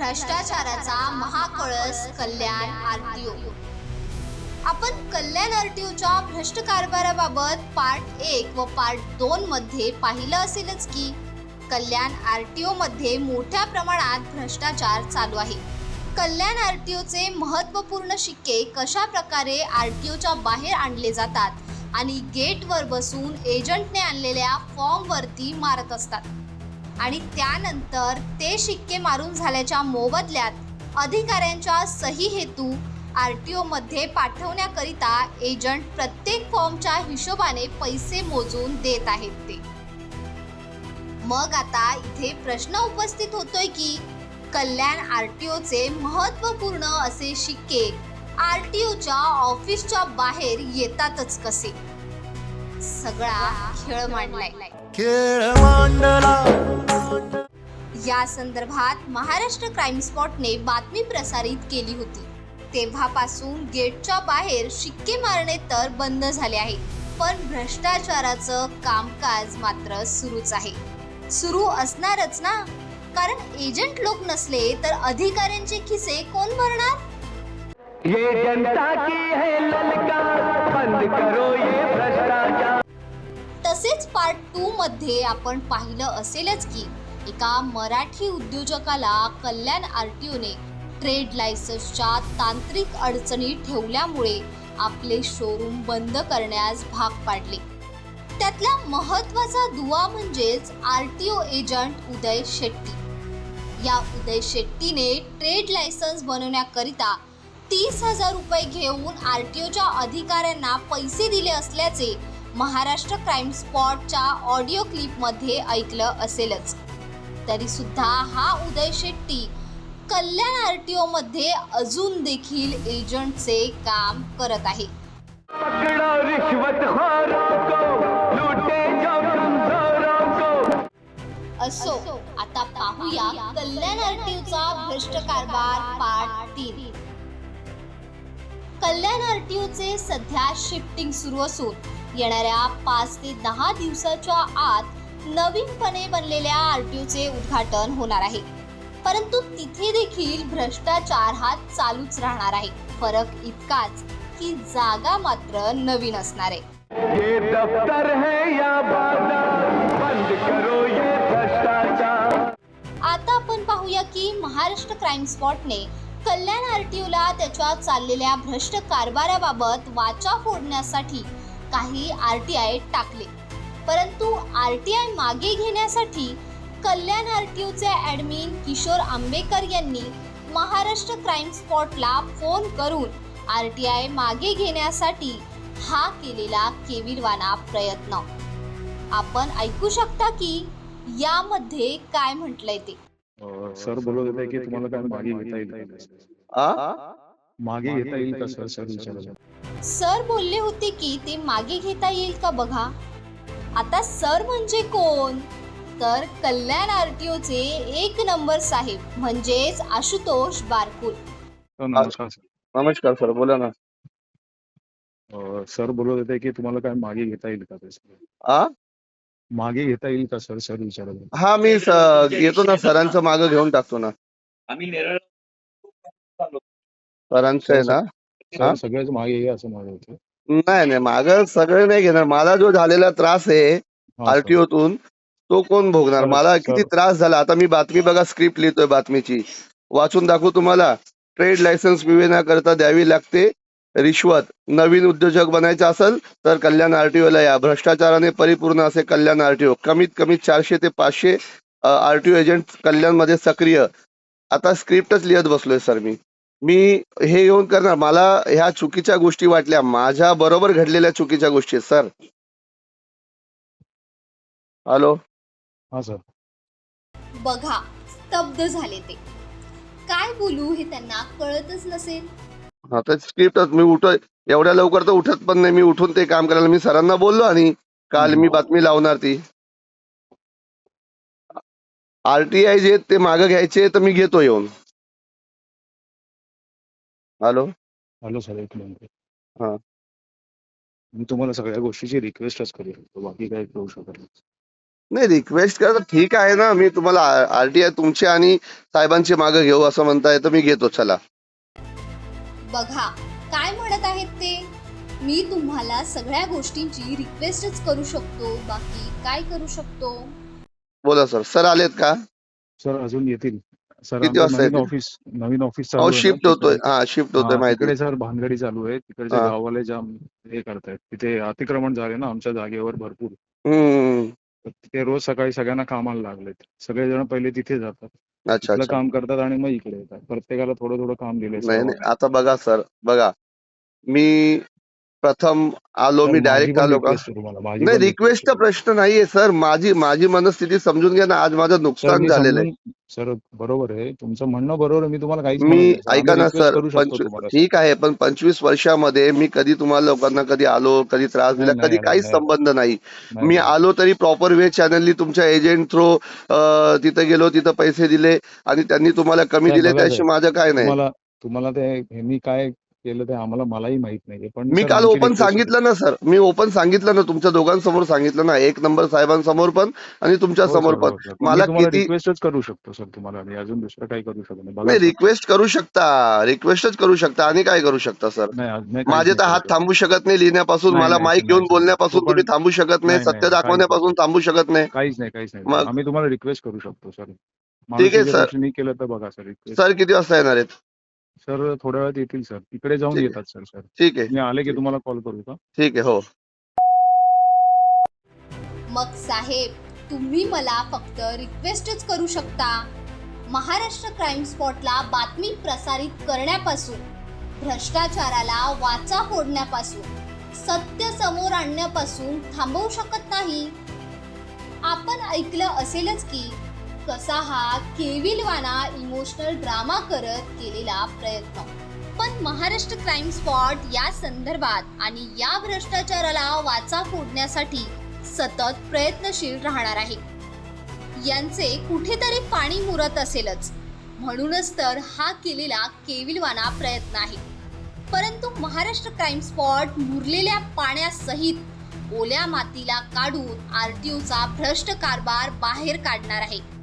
भ्रष्टाचाराचा महाकळस कल्याण आरटीओ. आपण कल्याण आरटीओच्या भ्रष्ट कारभाराबाबत पार्ट एक व पार्ट दोन मध्ये पाहिलं असेलच की कल्याण आरटीओ मध्ये मोठ्या प्रमाणात भ्रष्टाचार चालू आहे. कल्याण आरटीओचे महत्त्वपूर्ण शिक्के कशा प्रकारे आरटीओच्या बाहेर आणले जातात आणि गेटवर बसून एजंटने आणलेल्या फॉर्मवरती मारत असतात. आणि त्यानंतर ते शिक्के मारून झाल्याच्या मोबदल्यात अधिकाऱ्यांच्या सही हेतू आर टी ओमध्ये पाठवण्याकरिता एजंट प्रत्येक फॉर्मच्या हिशोबाने पैसे मोजून देत आहेत ते. मग आता इथे प्रश्न उपस्थित होतोय की कल्याण आर टी ओचे महत्त्वपूर्ण असे शिक्के आर टी ओच्या ऑफिसच्या बाहेर येतातच कसे? सगळा खेळ मांडलाय. या संदर्भात महाराष्ट्र क्राईम स्पॉटने बातमी प्रसारित केली होती. तेव्हापासून गेटच्या बाहेर शिक्के मारणे तर बंद झाले आहे पण भ्रष्टाचाराचं कामकाज मात्र सुरूच आहे. सुरू असणारच ना? कारण एजंट लोक नसले तर अधिकाऱ्यांचे खिसे कोण भरणार? ये जनता की है ललकार बंद करो ये भ्रष्टाचार. तसेच पार्ट टू मध्ये आपण पाहिलं असेलच की एका मराठी उद्योजकाला कल्याण आरटीओने ट्रेड लायसन्सच्या तांत्रिक अडचणी ठेवल्यामुळे आपले शोरूम बंद करण्यास भाग पाडले. त्यातला महत्त्वाचा दुवा म्हणजेच आरटीओ एजंट उदय शेट्टी. या उदय शेट्टीने ट्रेड लायसन्स बनवण्याकरिता तीस हजार रुपये घेऊन आरटीओच्या अधिकाऱ्यांना पैसे दिले असल्याचे महाराष्ट्र क्राईम स्पॉटच्या ऑडिओ क्लिपमध्ये ऐकलं असेलच. तरी सुद्धा हा उदय शेट्टी कल्याण आरटीओ मध्ये अजून देखील एजंटचे काम करत आहे. असो आता पाहूया कल्याण आरटीओचा भ्रष्ट कारभार पार्ट तीन. कल्याण आरटीओचे सध्या शिफ्टिंग सुरू असून येणाऱ्या पाच ते दहा दिवसाच्या आत नवीनपणे बनलेल्या आरटीओचे उद्घाटन होणार आहे. परंतु तिथे देखील भ्रष्टाचार हा चालूच राहणार आहे. फरक इतकाच की जागा मात्र नवीन असणार आहे. ये दफ्तर है या बंद करो ये आता आपण पाहूया की महाराष्ट्र क्राईम स्पॉटने कल्याण आरटीओला त्याच्या चाललेल्या भ्रष्ट कारभाराबाबत वाचा फोडण्यासाठी काही आर टी आय टाकले. परंतु आर टी आय मागे घेण्यासाठी कल्याण आरटीओचे ॲडमिन किशोर आंबेकर यांनी महाराष्ट्र क्राईम स्पॉटला फोन करून आर टी आय मागे घेण्यासाठी हा केलेला केविलवाना प्रयत्न. आपण ऐकू शकता की यामध्ये काय म्हटलंय ते? सर बोलत होते की तुम्हाला काय मागे घेता येईल? आ? मागे घेता येईल का सर सर बोलले होते की ते मागे घेता येईल का बघा. आता सर म्हणजे कोण? तर कल्याण आरटीओचे एक नंबर साहेब म्हणजेच आशुतोष बारकुल. अ, नमस्कार सर. नमस्कार सर बोला ना. अ, सर बोलत होते की तुम्हाला काय मागे घेता येईल का ते सर? आ? मागे घेता येईल का सर सर विचारत होते. हा मी स- येतो ना सरांचं मागं घेऊन टाकतो ना. आम्ही नेरळ सरांचं आहे ना सर हा? सगळ्याच मागे ये असं म्हणत होते. नाही नाही मागं सगळे नाही घेणार. मला जो झालेला त्रास आहे हा, सर. आरटीओ तून तो कोण भोगणार? सर, मला सर. किती त्रास झाला? आता मी बातमी बघा स्क्रिप्ट लिहितोय बातमीची. वाचून दाखवू तुम्हाला. ट्रेड लायसन्स मिळविण्याकरता द्यावी लागते. रिश्वत नवीन उद्योजक बनायचं असेल तर कल्याण आरटीओ ला या. भ्रष्टाचाराने परिपूर्ण असे कल्याण आरटीओ. कमीत कमी चारशे ते पाचशे आरटीओ एजंट कल्याणमध्ये सक्रिय. आता स्क्रिप्टच लिहित बसलोय सर मी. मी हे येऊन करणार. मला ह्या चुकीच्या गोष्टी वाटल्या. माझ्या बरोबर घडलेल्या चुकीच्या गोष्टी आहेत, सर. हॅलो? हा सर. बघा स्तब्ध झाले ते. काय बोलू हे त्यांना कळतच नसेल. आता स्क्रिप्टच मी उठ एवढ्या लवकर तर उठत पण नाही. मी उठून ते काम करायला मी सरांना बोललो आणि काल मी बातमी लावणार ती. आरटीआय जे ते मागं घ्यायचे तर मी घेतो येऊन. हॅलो हॅलो सर एक मिनिट हा. मी तुम्हाला सगळ्या गोष्टीची रिक्वेस्टच करू शकतो बाकी काही करू शकत नाही. नाही रिक्वेस्ट करा तर ठीक आहे ना. मी तुम्हाला आरटीआय तुमची आणि साहेबांची मागे घेऊ असं म्हणताय तर मी घेतो. चला. बघा काय म्हणत आहेत ते? मी तुम्हाला सगळ्या गोष्टींची रिक्वेस्टच करू शकतो. बाकी काय करू शकतो? बोला सर सर आलेत का? सर अजून येतील. सर किती वाजता नवीन? ऑफिस नवीन ऑफिस चालू आहे ना, शिफ्ट होतोय. तिकडे- हा शिफ्ट होतोय हा, माहिती. तिकडे सर भानगडी चालू आहे. तिकडचे हा. गाववाले जाम हे करतायत तिथे अतिक्रमण झाले ना आमच्या जागेवर भरपूर. हम्म तर ते रोज सकाळी सगळ्यांना कामाला लागलेत. सगळेजण पहिले तिथे जातात. अच्छा तिथलं अच्छा. काम करतात आणि मग इकडे येतात. प्रत्येकाला थोडं थोडं काम दिले नाही नाही. आता बघा सर बघा. मी प्रथम आलो मी डायरेक्ट आलो का नाही रिक्वेस्टचा प्रश्न नाहीये सर माझी माझी मनस्थिती समजून घ्या ना आज माझं नुकसान झालेलं आहे सर बरोबर आहे तुमचं म्हणणं बरोबर मी तुम्हाला काहीच मी. ऐका ना सर. ठीक आहे पण पंचवीस वर्षामध्ये मी कधी तुम्हाला लोकांना कधी आलो कधी त्रास दिला कधी काहीच. संबंध नाही मी. आलो तरी प्रॉपर वे चॅनलनी तुमच्या एजंट थ्रू तिथे गेलो तिथं पैसे दिले आणि त्यांनी तुम्हाला कमी दिले त्याशी माझं काय नाही तुम्हाला ते ह्यांनी काय केलं ते आम्हाला मलाही माहीत नाहीये. पण मी काल ओपन सांगितलं ना सर. मी ओपन सांगितलं ना तुमच्या दोघांसमोर सांगितलं ना एक नंबर साहेबांसमोर पण आणि तुमच्या हो, समोर पण. हो, मला मी तुम्हाला किती- रिक्वेस्टच करू शकतो सर तुम्हाला. मी अजून दुसरं काही करू शकत नाही. नाही. रिक्वेस्ट करू शकता. रिक्वेस्टच करू शकता. आणि काय करू शकता सर? नाही नाही, माझे तर नाही हात. थांबू शकत. नाही लिहिण्यापासून. नाही, मला नाही, माईक नाही, घेऊन नाही. बोलण्यापासून तुम्ही थांबू शकत नाही नाही, नाही, सत्य दाखवण्यापासून थांबू शकत नाही. काहीच नाही काहीच नाही. आम्ही तुम्हाला रिक्वेस्ट करू शकतो सर. ठीक आहे, sir. मी केलं तर बघा सर सर किती वाजता येणार आहेत? सर थोड्या वेळात येतील सर. तिकडे जाऊन ठीक आहे. येतात सर सर. ठीक आहे. मी आले की तुम्हाला कॉल करू का? ठीक आहे. हो. मग साहेब तुम्ही मला फक्त रिक्वेस्टच करू शकता. महाराष्ट्र क्राईम स्पॉटला बातमी प्रसारित करण्यापासून भ्रष्टाचाराला वाचा फोडण्यापासून सत्य समोर आणण्यापासून थांबवू शकत नाही. आपण ऐकलं असेलच की कसा हा केविलवाना इमोशनल ड्रामा करत केलेला प्रयत्न. पण महाराष्ट्र क्राईम स्पॉट या संदर्भात आणि या भ्रष्टाचाराला वाचा फोडण्यासाठी सतत प्रयत्नशील राहणार आहे. यांचे कुठेतरी पाणी मुरत असेलच. म्हणूनच तर हा केलेला केविलवाना प्रयत्न आहे. परंतु महाराष्ट्र क्राईम स्पॉट मुरलेल्या पाण्यासहित ओल्या मातीला काढून आरटीओचा भ्रष्ट कारभार बाहेर काढणार आहे.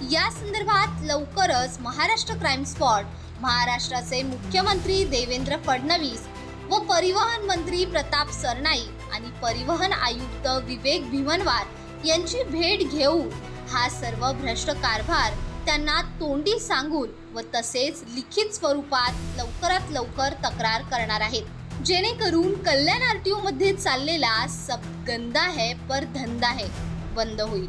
या संदर्भात लवकरच महाराष्ट्र क्राईम स्पॉट महाराष्ट्राचे मुख्यमंत्री देवेंद्र फडणवीस व परिवहन मंत्री प्रताप सरनाईक आणि परिवहन आयुक्त विवेक भिवनवार यांची भेट घेऊन हा सर्व भ्रष्ट कारभार त्यांना तोंडी सांगून व तसेच लिखित स्वरूपात लवकरात लवकर तक्रार करणार आहेत. जेणेकरून कल्याण आरटीओ मध्ये चाललेला सब गंदा है पर धंदा है बंद होईल.